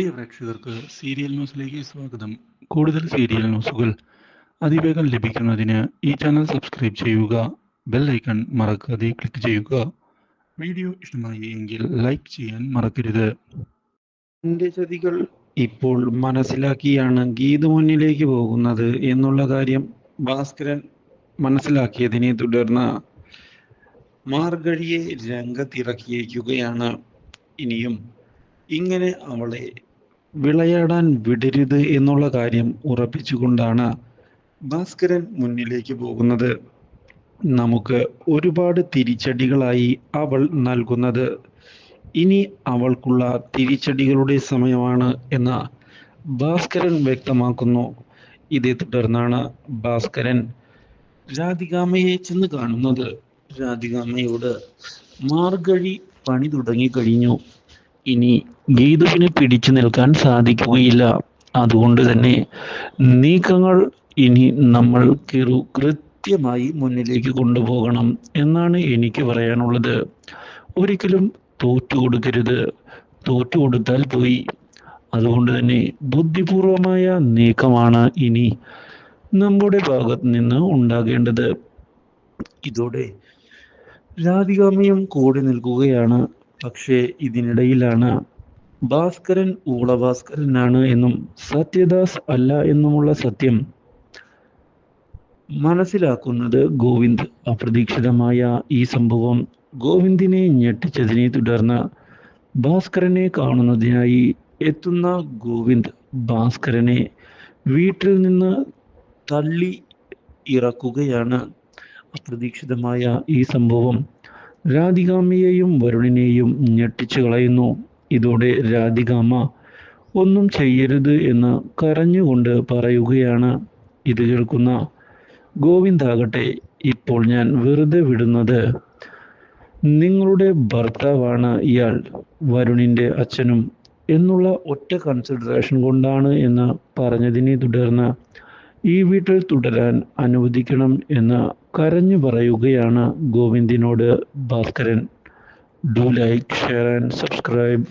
പ്രിയ പ്രേക്ഷകർക്ക് സീരിയൽ ന്യൂസിലേക്ക് സ്വാഗതം. കൂടുതൽ സീരിയൽ ന്യൂസുകൾ അതിവേഗം ലഭിക്കുന്നതിന് ഈ ചാനൽ സബ്സ്ക്രൈബ് ചെയ്യുക ബെൽ ഐക്കൺ മറക്കാതെ ക്ലിക്ക് ചെയ്യുക. വീഡിയോ ഇഷ്ടമായി എങ്കിൽ ലൈക്ക് ചെയ്യാൻ മറക്കരുത്. എന്റെ ചതികൾ ഇപ്പോൾ മനസ്സിലാക്കിയാണ് ഗീത് മുന്നിലേക്ക് പോകുന്നത് എന്നുള്ള കാര്യം ഭാസ്കരൻ മനസ്സിലാക്കിയതിനെ തുടർന്ന് മാർഗഴിയെ രംഗത്തിറക്കിയിരിക്കുകയാണ്. ഇനിയും ഇങ്ങനെ അവളെ വിളയാടാൻ വിടരുത് എന്നുള്ള കാര്യം ഉറപ്പിച്ചുകൊണ്ടാണ് ഭാസ്കരൻ മുന്നിലേക്ക് പോകുന്നത്. നമുക്ക് ഒരുപാട് തിരിച്ചടികളായി അവൾ നൽകുന്നത്. ഇനി അവൾക്കുള്ള തിരിച്ചടികളുടെ സമയമാണ് എന്ന് ഭാസ്കരൻ വ്യക്തമാക്കുന്നു. ഇതേ തുടർന്നാണ് ഭാസ്കരൻ രാധികാമയെ ചെന്ന് കാണുന്നത്. രാധികാമയോട് മാർഗഴി പണി തുടങ്ങിക്കഴിഞ്ഞു. ഇനി ഗീതുവിന് പിടിച്ചു നിൽക്കാൻ സാധിക്കുകയില്ല. അതുകൊണ്ട് തന്നെ നീക്കങ്ങൾ ഇനി നമ്മൾ കിറു കൃത്യമായി മുന്നിലേക്ക് കൊണ്ടുപോകണം എന്നാണ് എനിക്ക് പറയാനുള്ളത്. ഒരിക്കലും തോറ്റു കൊടുക്കരുത്. തോറ്റു കൊടുത്താൽ പോയി. അതുകൊണ്ട് തന്നെ ബുദ്ധിപൂർവമായ നീക്കമാണ് ഇനി നമ്മുടെ ഭാഗത്ത് നിന്ന് ഉണ്ടാകേണ്ടത്. ഇതോടെ രാധികാമ്മയും കൂടി നിൽക്കുകയാണ്. പക്ഷേ ഇതിനിടയിലാണ് ഭാസ്കരൻ ഊളഭാസ്കരനാണ് എന്നും സത്യദാസ് അല്ല എന്നുമുള്ള സത്യം മനസ്സിലാക്കുന്നത് ഗോവിന്ദ്. അപ്രതീക്ഷിതമായ ഈ സംഭവം ഗോവിന്ദിനെ ഞെട്ടിച്ചതിനെ തുടർന്ന് ഭാസ്കരനെ കാണുന്നതിനായി എത്തുന്ന ഗോവിന്ദ് ഭാസ്കരനെ വീട്ടിൽ നിന്ന് തള്ളി ഇറക്കുകയാണ് അപ്രതീക്ഷിതമായ ഈ സംഭവം. രാധികാമ്മയെയും വരുണിനെയും ഞെട്ടിച്ചു കളയുന്നു. ഇതോടെ രാധികാമ ഒന്നും ചെയ്യരുത് എന്ന് കരഞ്ഞുകൊണ്ട് പറയുകയാണ്. ഇത് കേൾക്കുന്ന ഗോവിന്ദാകട്ടെ ഇപ്പോൾ ഞാൻ വെറുതെ വിടുന്നത് നിങ്ങളുടെ ഭർത്താവാണ് ഇയാൾ വരുണിന്റെ അച്ഛനും എന്നുള്ള ഒറ്റ കൺസിഡറേഷൻ കൊണ്ടാണ് എന്ന് പറഞ്ഞതിനെ തുടർന്ന് ഈ വീട്ടിൽ തുടരാൻ അനുവദിക്കണം എന്ന് കരഞ്ഞു പറയുകയാണ് ഗോവിന്ദിനോട് Bhaskaran. Do like share and subscribe